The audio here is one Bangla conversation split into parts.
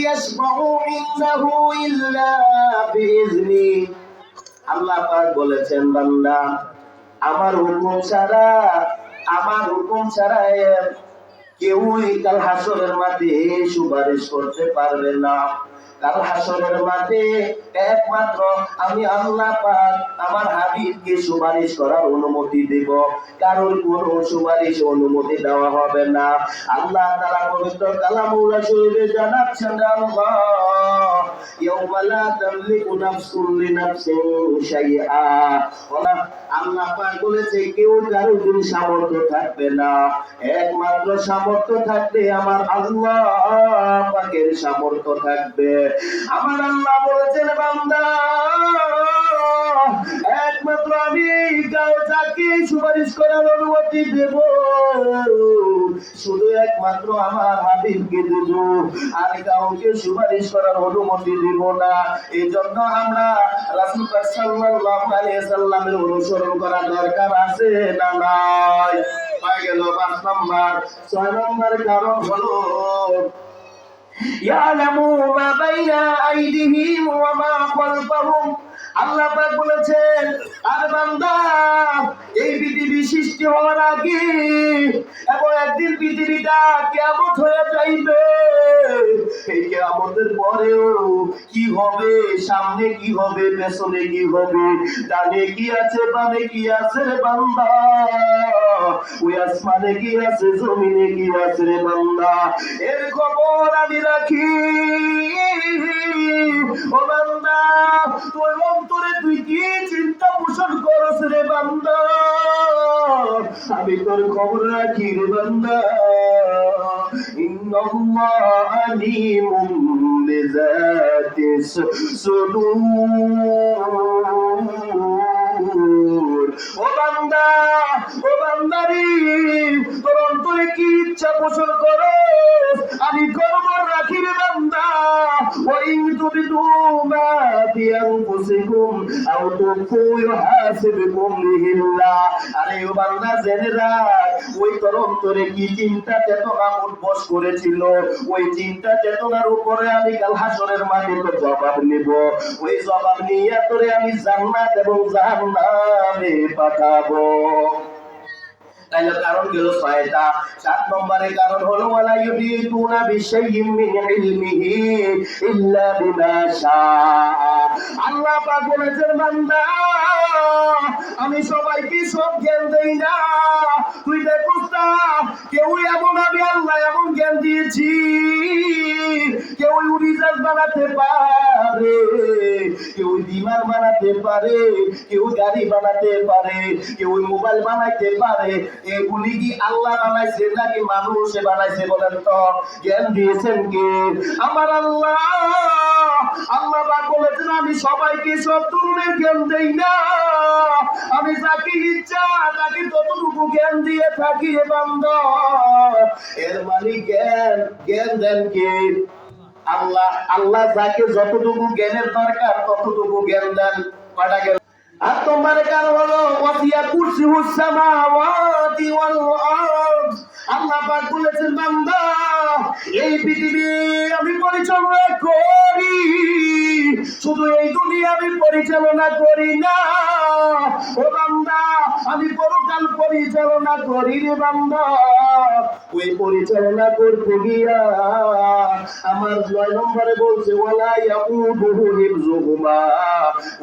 يشفع عنده إلا بإذنه আল্লাহ পাক বলেছেন বান্দা আমার হুকুম ছাড়া আমার হুকুম ছাড়া এর কেউই কাল হাসরের মাঠে সুপারিশ করতে পারবে না কাল হাসরের মাঠে একমাত্র আমি আল্লাহ পাক আমার হাবিবকে সুপারিশ করার অনুমতি দেব। কারোর কোনো সুপারিশ অনুমতি দেওয়া হবে না। আল্লাহ তাআলা পবিত্র কালামুল্লাহ শরীফে জানাচ্ছেন আল্লাহ, ইয়াউমা লা তামলিকু নাফসুন লিনাফসিন শাইআ। আল্লাহ পাক বলেছে, কেউ কারও দিন সামর্থ্য থাকবে না। একমাত্র সামর্থ্য থাকবে আমার আল্লাহ পাকের সামর্থ্য থাকবে। আমার আল্লাহ বলেছেন একমাত্র আমি যাকে সুপারিশ করার অনুমতি দেব। শুধু একমাত্র আমার হাবিবকে দেব, আর কাউকে সুপারিশ করার অনুমতি দেব না। এই জন্য আমরা রাসূল সাল্লাল্লাহু আলাইহি সাল্লামের অনুসরণ করা দরকার আছে না নাই? পাই গেল পাঁচ নম্বর। ছয় নম্বর কারণ হলো ইয়ালামু আল্লাহ বলেছেন, আর বান্দা, এই পৃথিবী সৃষ্টি হওয়ার আগে এবং একদিন পৃথিবীটা কেমন হয়ে যাইবে। এই কেমতের পরেও কি হবে, সামনে কি হবে, পেছনে কি হবে, ডানে কি আছে, বামে কি আছে বান্দা? ওই আসমানে কি আছে, জমিনে কি আছে রে বান্দা? এর খবর আমি রাখি। ও বান্দা, তোর অন্তরে তুই কি চিন্তা পোষণ রে বান্দা? আমি তোর খবর রাখি রে বান্দা। ইন্নাল্লাহ কি ইচ্ছা পোষণ করো? আমি কর্ম রাখির বান্দা। ওই তোমা আও আরে ও বান্দা, জেনে রাখ, ওই কি চিন্তা চেতনা করেছিল? ওই চিন্তা চেতনার উপরে আমি কাল হাসরের তো জবাব নিব। ওই জবাব নিয়ে তোরে আমি জান্নাত এবং জাহান্নামে পাঠাবো। তাইলে কারণ গেল ছয়টা। সাত নম্বরের কারণ হলো, ওয়ালা মিন ইলমিহি ইল্লা বিমা আল্লাহ পাক বলেছেন, বান্দা, আমি সবাইকে সব জ্ঞান দেই না। তুই দেখ কেউ এমন আমি আল্লাহ এমন জ্ঞান দিয়েছি। বানাতে পারে, কেউ বানাতে পারে, কেউ গাড়ি বানাতে পারে, কেউ মোবাইল বানাইতে পারে। এগুলি কি আল্লাহ বানাইছে নাকি মানুষ বানাইছে বলেন তো? জ্ঞান দিয়েছেন কে? আমার আল্লাহ আল্লাহ পাক বলেছেন, আমি সবাইকে সব ধরনের জ্ঞান দেই না। আমি যাকে ইচ্ছা, তাকে ততটুকু জ্ঞান দিয়ে থাকি বান্দা। এর মানে জ্ঞান জ্ঞান দেন কে? আল্লাহ আল্লাহ যাকে যতটুকু জ্ঞানের দরকার, ততটুকু জ্ঞান দেন। কয়টা জ্ঞান? আর তোমার কারণ হলো, ওয়াসিয়া ওয়াল আরদ। আল্লাহ পাক বলেছেন, বান্দা, এই পৃথিবী আমি পরিচালনা করি। শুধু এই দুনিয়া আমি পরিচালনা করি না। ও বান্দা, আমি পরকাল পরিচালনা করি রে বান্দা। ওই পরিচালনা করতে গিয়া আমার নয় নম্বরে বলছে, ওয়ালা ইয়াকুদুহু হিফযুহুমা।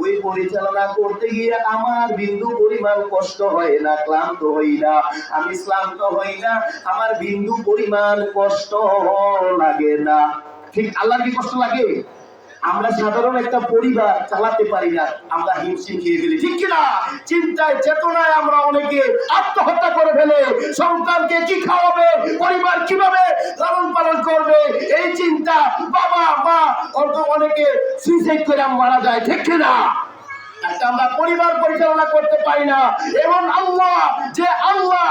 ওই পরিচালনা করতে গিয়ে আমার বিন্দু পরিমাণ কষ্ট হয় না, ক্লান্ত হই না। আমি ক্লান্ত হই না, আমার বিন্দু পরিমাণ কষ্ট লাগে না। ঠিক আল্লাহ কি কষ্ট লাগে? আমরা সাধারণ একটা পরিবার চালাতে পারি না, আমরা হিমশিম খেয়ে ফেলি। ঠিক কিনা? চিন্তায়, চেতনায় আমরা অনেকে আত্মহত্যা করে ফেলে। সন্তানকে কি খাওয়াবে? পরিবার কীভাবে লালন পালন করবে? চিন্তা বাবা, মা অনেকে সুইসাইড করে মারা যায়, ঠিক কিনা? আমরা পরিবার পরিচালনা করতে পারি না। এবং আল্লাহ, যে আল্লাহ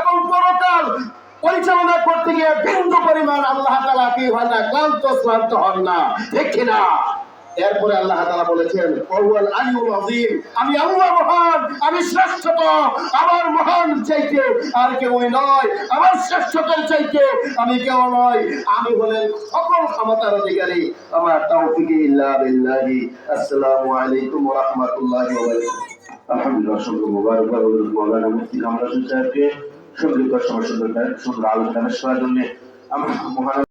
এবং পরকাল পরিচালনা করতে গিয়ে বিন্দু পরিমাণ আল্লাহ তালা কি হয় না ক্লান্ত, শ্রান্ত হন না, ঠিক না এরপরে আল্লাহ তাআলা বলেছেন আমি আল্লাহ মহান, আমি শ্রেষ্ঠত, আমার মহান চাইতে আর কেউ নয়, আমার শ্রেষ্ঠতার চাইতে আমি কেউ নয় আমি হলেন সকল ক্ষমতার অধিকারী, আমার তাওফিকে ইল্লা বিল্লাহি, আসসালামু আলাইকুম রাহমাতুল্লাহি আলহামদুলিল্লাহ অসংখ্য মোবারক আলহামদুলিল্লাহ মৌলানা মুফতি হোসেন সাহেবকে সুন্দর সুন্দর সুন্দর সুন্দর আলোচনা করার জন্য আমরা মহান